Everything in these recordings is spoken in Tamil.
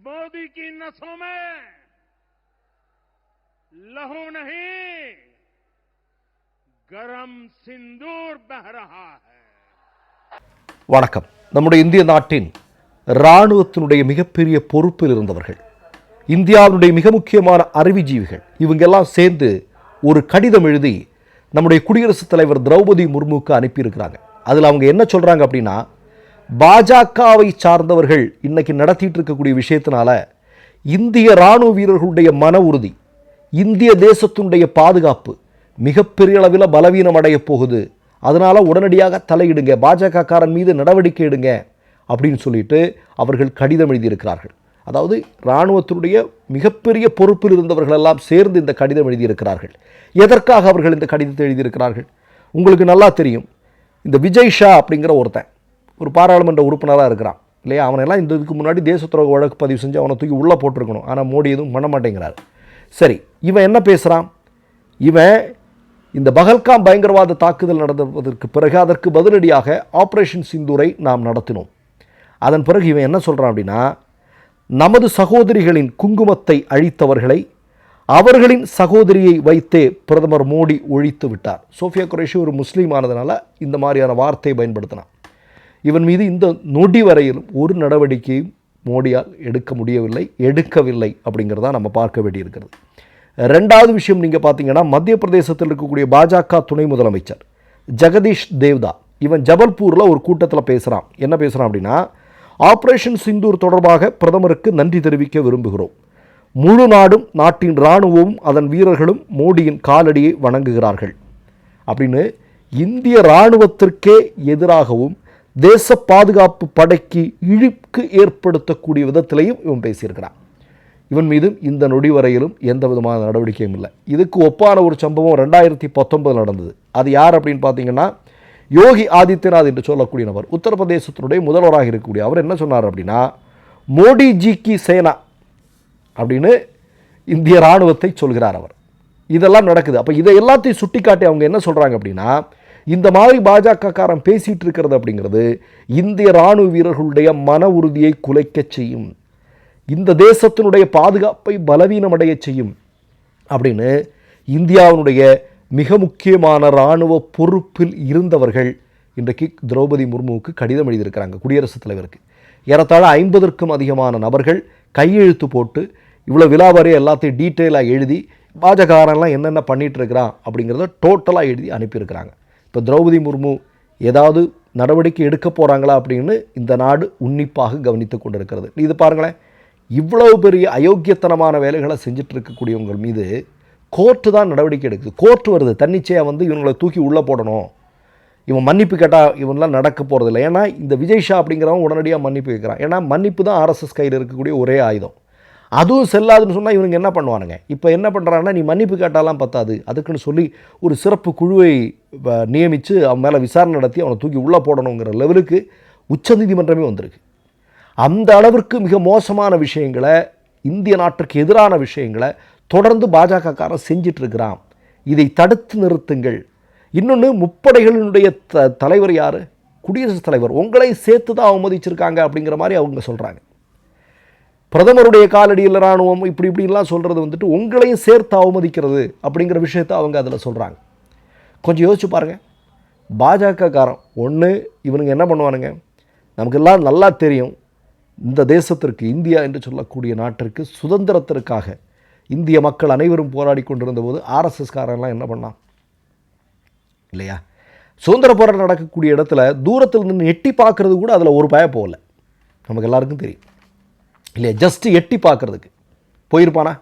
मोदी की नसों में लहू नहीं गरम सिंदूर बह रहा है வணக்கம் நம்முடைய இந்திய நாட்டின் இராணுவத்தினுடைய மிகப்பெரிய பொறுப்பில் இருந்தவர்கள் இந்தியாவினுடைய மிக முக்கியமான அறிவுஜீவிகள் இவங்கெல்லாம் சேர்ந்து ஒரு கடிதம் எழுதி நம்முடைய குடியரசுத் தலைவர் திரௌபதி முர்முக்கு அனுப்பியிருக்கிறாங்க அதில் அவங்க என்ன சொல்கிறாங்க அப்படின்னா பாஜகவை சார்ந்தவர்கள் இன்னைக்கு நடத்திட்டு இருக்கக்கூடிய விஷயத்தினால இந்திய இராணுவ வீரர்களுடைய மன உறுதி இந்திய தேசத்தினுடைய பாதுகாப்பு மிகப்பெரிய அளவில் பலவீனம் அடைய போகுது. அதனால் உடனடியாக தலையிடுங்க பாஜகக்காரன் மீது நடவடிக்கை எடுங்க அப்படின்னு சொல்லிட்டு அவர்கள் கடிதம் எழுதியிருக்கிறார்கள். அதாவது இராணுவத்தினுடைய மிகப்பெரிய பொறுப்பில் இருந்தவர்கள் எல்லாம் சேர்ந்து இந்த கடிதம் எழுதியிருக்கிறார்கள். எதற்காக அவர்கள் இந்த கடிதத்தை எழுதியிருக்கிறார்கள்? உங்களுக்கு நல்லா தெரியும். இந்த விஜய் ஷா அப்படிங்கிற ஒருத்தன் ஒரு பாராளுமன்ற உறுப்பினராக இருக்கிறான். இல்லையா? அவனெல்லாம் இந்த இதுக்கு முன்னாடி தேச துரோக வழக்கு பதிவு செஞ்சு அவனை தூக்கி உள்ளே போட்டிருக்கணும். ஆனால் மோடி எதுவும் பண்ண மாட்டேங்கிறார். சரி இவன் என்ன பேசுகிறான் இவன் இந்த பகல்காம் பயங்கரவாத தாக்குதல் நடந்ததற்கு பிறகு அதற்கு பதிலடியாக ஆப்ரேஷன் சிந்தூரை நாம் நடத்தினோம். அதன் பிறகு இவன் என்ன சொல்கிறான் அப்படின்னா நமது சகோதரிகளின் குங்குமத்தை அழித்தவர்களை அவர்களின் சகோதரியை வைத்தே பிரதமர் மோடி ஒழித்து விட்டார். சோஃபியா குரேஷி ஒரு முஸ்லீம் ஆனதுனால இந்த மாதிரியான வார்த்தையை பயன்படுத்தினான். இவன் மீது இந்த நொடி வரையிலும் ஒரு நடவடிக்கையும் மோடியால் எடுக்க முடியவில்லை எடுக்கவில்லை அப்படிங்கிறதா நம்ம பார்க்க வேண்டியிருக்கிறது. ரெண்டாவது விஷயம் நீங்கள் பார்த்தீங்கன்னா மத்திய பிரதேசத்தில் இருக்கக்கூடிய பாஜக துணை முதலமைச்சர் ஜெகதீஷ் தேவ்தா இவன் ஜபல்பூரில் ஒரு கூட்டத்தில் பேசுகிறான் என்ன பேசுகிறான் அப்படின்னா ஆப்ரேஷன் சிந்தூர் தொடர்பாக பிரதமருக்கு நன்றி தெரிவிக்க விரும்புகிறோம். முழு நாடும் நாட்டின் இராணுவமும் அதன் வீரர்களும் மோடியின் காலடியை வணங்குகிறார்கள். அப்படின்னு இந்திய இராணுவத்திற்கே எதிராகவும் தேச பாதுகாப்பு படைக்கு இழுக்கு ஏற்படுத்தக்கூடிய விதத்திலையும் இவன் பேசியிருக்கிறான். இவன் மீதும் இந்த நொடி வரையிலும் எந்த விதமான நடவடிக்கையும் இல்லை. இதுக்கு ஒப்பான ஒரு சம்பவம் ரெண்டாயிரத்தி பத்தொன்பது நடந்தது. அது யார் அப்படின்னு பார்த்தீங்கன்னா யோகி ஆதித்யநாத் என்று சொல்லக்கூடிய நபர் உத்தரப்பிரதேசத்தினுடைய முதல்வராக இருக்கக்கூடிய. அவர் என்ன சொன்னார் அப்படின்னா மோடி ஜி கி சேனா அப்படின்னு இந்திய இராணுவத்தை சொல்கிறார் அவர். இதெல்லாம் நடக்குது. அப்போ இதை எல்லாத்தையும் சுட்டிக்காட்டி அவங்க என்ன சொல்கிறாங்க அப்படின்னா இந்த மாதிரி பாஜக காரன் பேசிகிட்டு இருக்கிறது அப்படிங்கிறது இந்திய இராணுவ வீரர்களுடைய மன உறுதியை குலைக்கச் செய்யும். இந்த தேசத்தினுடைய பாதுகாப்பை பலவீனமடைய செய்யும். அப்படின்னு இந்தியாவினுடைய மிக முக்கியமான இராணுவ பொறுப்பில் இருந்தவர்கள் இன்றைக்கு திரௌபதி முர்முவுக்கு கடிதம் எழுதியிருக்கிறாங்க குடியரசுத் தலைவருக்கு. ஏறத்தாழ ஐம்பதற்கும் அதிகமான நபர்கள் கையெழுத்து போட்டு இவ்வளோ விலாவாரி எல்லாத்தையும் டீட்டெயிலாக எழுதி பாஜகாரெல்லாம் என்னென்ன பண்ணிகிட்டு இருக்கிறான் அப்படிங்கிறத டோட்டலாக எழுதி அனுப்பியிருக்கிறாங்க. இப்போ திரௌபதி முர்மு ஏதாவது நடவடிக்கை எடுக்க போகிறாங்களா அப்படின்னு இந்த நாடு உன்னிப்பாக கவனித்து கொண்டிருக்கிறது. இது பாருங்களேன் இவ்வளவு பெரிய அயோக்கியத்தனமான வேலைகளை செஞ்சுட்டு இருக்கக்கூடியவங்க மீது கோர்ட்டு தான் நடவடிக்கை எடுக்குது. கோர்ட்டு வருது தன்னிச்சையாக வந்து இவங்களை தூக்கி உள்ளே போடணும். இவன் மன்னிப்பு கேட்டால் இவன்லாம் நடக்க போகிறதில்ல ஏன்னா இந்த விஜய் ஷா அப்படிங்கிறவன் உடனடியாக மன்னிப்பு கேட்குறான். ஏன்னா மன்னிப்பு தான் ஆர்எஸ்எஸ் கையில் இருக்கக்கூடிய ஒரே ஆயுதம். அதுவும் செல்லாதுன்னு சொன்னால் இவனுங்க என்ன பண்ணுவானுங்க? இப்போ என்ன பண்ணுறாங்கன்னா நீ மன்னிப்பு கேட்டாலாம் பத்தாது. அதுக்குன்னு சொல்லி ஒரு சிறப்பு குழுவை நியமித்து அவன் மேலே விசாரணை நடத்தி அவனை தூக்கி உள்ளே போடணுங்கிற லெவலுக்கு உச்சநீதிமன்றமே வந்திருக்கு. அந்த அளவிற்கு மிக மோசமான விஷயங்களை இந்திய நாட்டிற்கு எதிரான விஷயங்களை தொடர்ந்து பாஜகக்காரன் செஞ்சிட்ருக்கிறான். இதை தடுத்து நிறுத்துங்கள். இன்னொன்று முப்படைகளினுடைய த தலைவர் யார்? குடியரசுத் தலைவர். உங்களை சேர்த்து தான் அவமதிச்சிருக்காங்க அப்படிங்கிற மாதிரி அவங்க சொல்கிறாங்க பிரதமருடைய காலடியில் இராணுவம் இப்படி இப்படிலாம் சொல்கிறது வந்துட்டு உங்களையும் சேர்த்து அவமதிக்கிறது அப்படிங்கிற விஷயத்தை அவங்க அதில் சொல்கிறாங்க கொஞ்சம் யோசிச்சு பாருங்கள் பாஜகக்காரன் ஒன்று இவனுங்க என்ன பண்ணுவானுங்க? நமக்கெல்லாம் நல்லா தெரியும். இந்த தேசத்திற்கு இந்தியா என்று சொல்லக்கூடிய நாட்டிற்கு சுதந்திரத்திற்காக இந்திய மக்கள் அனைவரும் போராடி கொண்டிருந்த போது ஆர்எஸ்எஸ்காரெல்லாம் என்ன பண்ணான்? இல்லையா? சுதந்திர போராட்டம் நடக்கக்கூடிய இடத்துல தூரத்தில் நின்று எட்டி பார்க்குறது கூட அதில் ஒரு பய போகலை நமக்கு எல்லாருக்கும் தெரியும். இல்லையா? ஜஸ்ட் எட்டி பார்க்கறதுக்கு. போயிருப்பானா?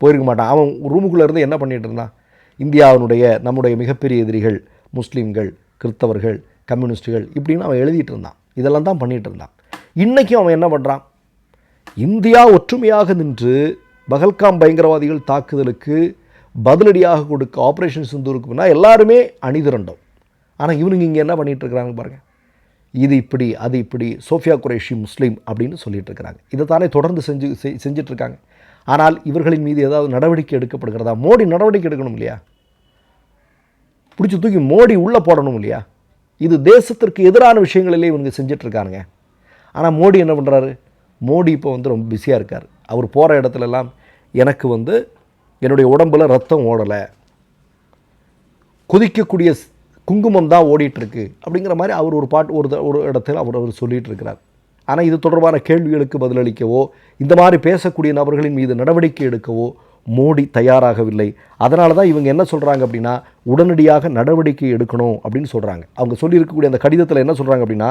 போயிருக்க மாட்டான். அவன் ரூமுக்குள்ளே இருந்து என்ன பண்ணிட்டு இருந்தான்? இந்தியாவினுடைய நம்முடைய மிகப்பெரிய எதிரிகள் முஸ்லீம்கள் கிறிஸ்தவர்கள் கம்யூனிஸ்ட்டுகள் இப்படின்னு அவன் எழுதிட்டு இருந்தான். இதெல்லாம் தான் பண்ணிகிட்டு இருந்தான். இன்றைக்கும் அவன் என்ன பண்ணுறான் இந்தியா ஒற்றுமையாக நின்று பகல்காம் பயங்கரவாதிகள் தாக்குதலுக்கு பதிலடியாக கொடுக்க ஆப்ரேஷன் சிந்தூருக்கு முன்னா எல்லாருமே அணிதிரண்டோம். ஆனால் இவனுங்க இங்கே என்ன பண்ணிகிட்டு இருக்கிறாங்க பாருங்கள் இது இப்படி அது இப்படி சோஃபியா குரேஷி முஸ்லீம் அப்படின்னு சொல்லிட்டு இருக்கிறாங்க. இதை தானே தொடர்ந்து செஞ்சு செய்- செஞ்சுட்டு இருக்காங்க. ஆனால் இவர்களின் மீது ஏதாவது நடவடிக்கை எடுக்கப்படுகிறதா? மோடி நடவடிக்கை எடுக்கணும் இல்லையா? பிடிச்சி தூக்கி மோடி உள்ளே போடணும் இல்லையா? இது தேசத்திற்கு எதிரான விஷயங்களிலே இவங்க செஞ்சுட்டு ஆனால் மோடி என்ன பண்ணுறாரு மோடி இப்போ வந்து ரொம்ப பிஸியாக இருக்கார். அவர் போகிற இடத்துலலாம் எனக்கு வந்து என்னுடைய உடம்பில் ரத்தம் ஓடலை. கொதிக்கக்கூடிய குங்குமம் தான் ஓடிட்டுருக்கு அப்படிங்கிற மாதிரி அவர் ஒரு பாட்டு ஒரு ஒரு இடத்துல அவர் அவர் சொல்லிகிட்டு இருக்கிறார் ஆனால் இது தொடர்பான கேள்விகளுக்கு பதிலளிக்கவோ இந்த மாதிரி பேசக்கூடிய நபர்களின் மீது நடவடிக்கை எடுக்கவோ மோடி தயாராகவில்லை. அதனால தான் இவங்க என்ன சொல்கிறாங்க அப்படின்னா உடனடியாக நடவடிக்கை எடுக்கணும் அப்படின்னு சொல்கிறாங்க அவங்க சொல்லியிருக்கக்கூடிய அந்த கடிதத்தில் என்ன சொல்கிறாங்க அப்படின்னா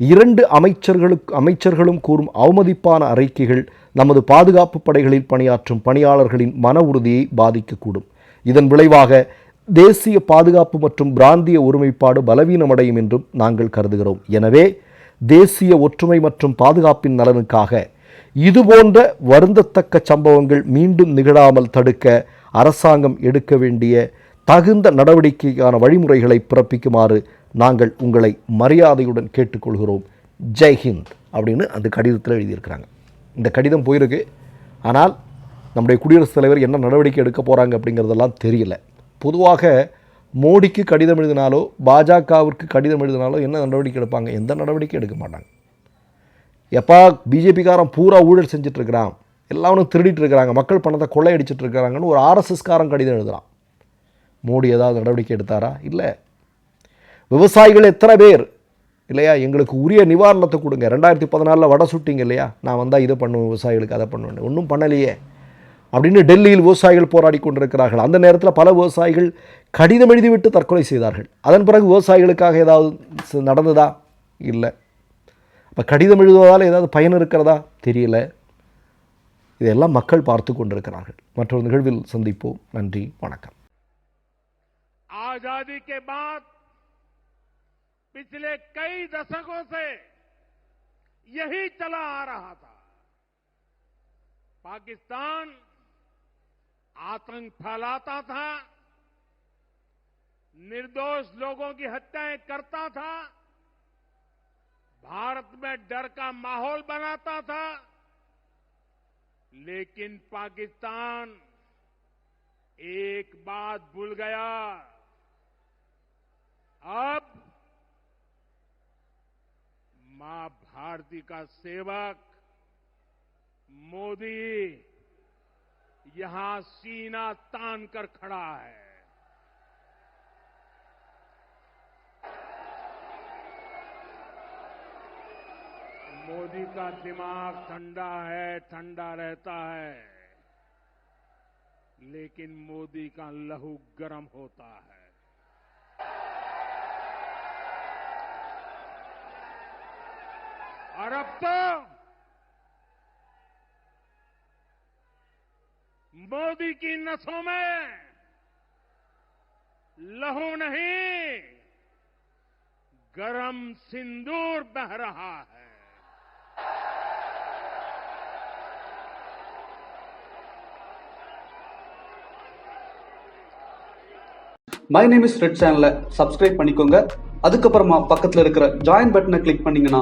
இரண்டு அமைச்சர்களுக்கு அமைச்சர்களும் கூறும் அவமதிப்பான அறிக்கைகள் நமது பாதுகாப்பு படைகளில் பணியாற்றும் பணியாளர்களின் மன உறுதியை பாதிக்கக்கூடும். இதன் விளைவாக தேசிய பாதுகாப்பு மற்றும் பிராந்திய ஒருமைப்பாடு பலவீனமடையும் என்றும் நாங்கள் கருதுகிறோம். எனவே தேசிய ஒற்றுமை மற்றும் பாதுகாப்பின் நலனுக்காக இதுபோன்ற வருந்தத்தக்க சம்பவங்கள் மீண்டும் நிகழாமல் தடுக்க அரசாங்கம் எடுக்க வேண்டிய தகுந்த நடவடிக்கைக்கான வழிமுறைகளை பிறப்பிக்குமாறு நாங்கள் உங்களை மரியாதையுடன் கேட்டுக்கொள்கிறோம். ஜெய்ஹிந்த் அப்படின்னு அந்த கடிதத்தில் எழுதியிருக்கிறாங்க. இந்த கடிதம் போயிருக்கு. ஆனால் நம்முடைய குடியரசுத் தலைவர் என்ன நடவடிக்கை எடுக்க போகிறாங்க அப்படிங்கிறதெல்லாம் தெரியல. பொதுவாக மோடிக்கு கடிதம் எழுதினாலோ பாஜகவிற்கு கடிதம் எழுதினாலோ என்ன நடவடிக்கை எடுப்பாங்க? எந்த நடவடிக்கை எடுக்க மாட்டாங்க. எப்பா பிஜேபிக்காரன் பூரா ஊழல் செஞ்சிட்ருக்கிறான். எல்லாரும் திருடிட்டு இருக்கிறாங்க மக்கள் பணத்தை கொள்ளையடிச்சிட்டு இருக்கிறாங்கன்னு ஒரு ஆர்எஸ்எஸ்காரன் கடிதம் எழுதுகிறான் மோடி ஏதாவது நடவடிக்கை எடுத்தாரா? இல்லை. விவசாயிகள் எத்தனை பேர்? இல்லையா? எங்களுக்கு உரிய நிவாரணத்தை கொடுங்க. ரெண்டாயிரத்தி பதினாலில் வடை சுட்டிங்க இல்லையா? நான் வந்தால் இதை பண்ணுவேன் விவசாயிகளுக்கு அதை பண்ணுவேன் ஒன்றும் பண்ணலையே. அப்படின்னு டெல்லியில் விவசாயிகள் போராடி கொண்டிருக்கிறார்கள் அந்த நேரத்தில் பல விவசாயிகள் கடிதம் எழுதிவிட்டு தற்கொலை செய்தார்கள் அதன் பிறகு விவசாயிகளுக்காக ஏதாவது ச- நடந்ததா இல்லை அப்போ கடிதம் எழுதுவதால் ஏதாவது பயன் இருக்கிறதா தெரியல இதெல்லாம் மக்கள் பார்த்து கொண்டிருக்கிறார்கள் மற்றொரு நிகழ்வில் சந்திப்போம் நன்றி வணக்கம் आजादी के बाद पिछले कई दशकों से यही चला आ रहा था पाकिस्तान आतंक फैलाता था, निर्दोष लोगों की हत्याएँ करता था, भारत में डर का माहौल बनाता था, लेकिन पाकिस्तान एक बात भूल गया। अब माँ भारती का सेवक मोदी यहाँ सीना तान कर खड़ा है। मोदी का दिमाग ठंडा है, ठंडा रहता है, लेकिन मोदी का लहू गर्म होता है। और अब तो मोदी की नसों में लहू नहीं गरम सिंदूर बह रहा है மை நேம் இஸ் ரெட் சேனலை சப்ஸ்கிரைப் பண்ணிக்கோங்க அதுக்கப்புறமா பக்கத்தில் இருக்கிற ஜாயின் பட்டனை கிளிக் பண்ணீங்கன்னா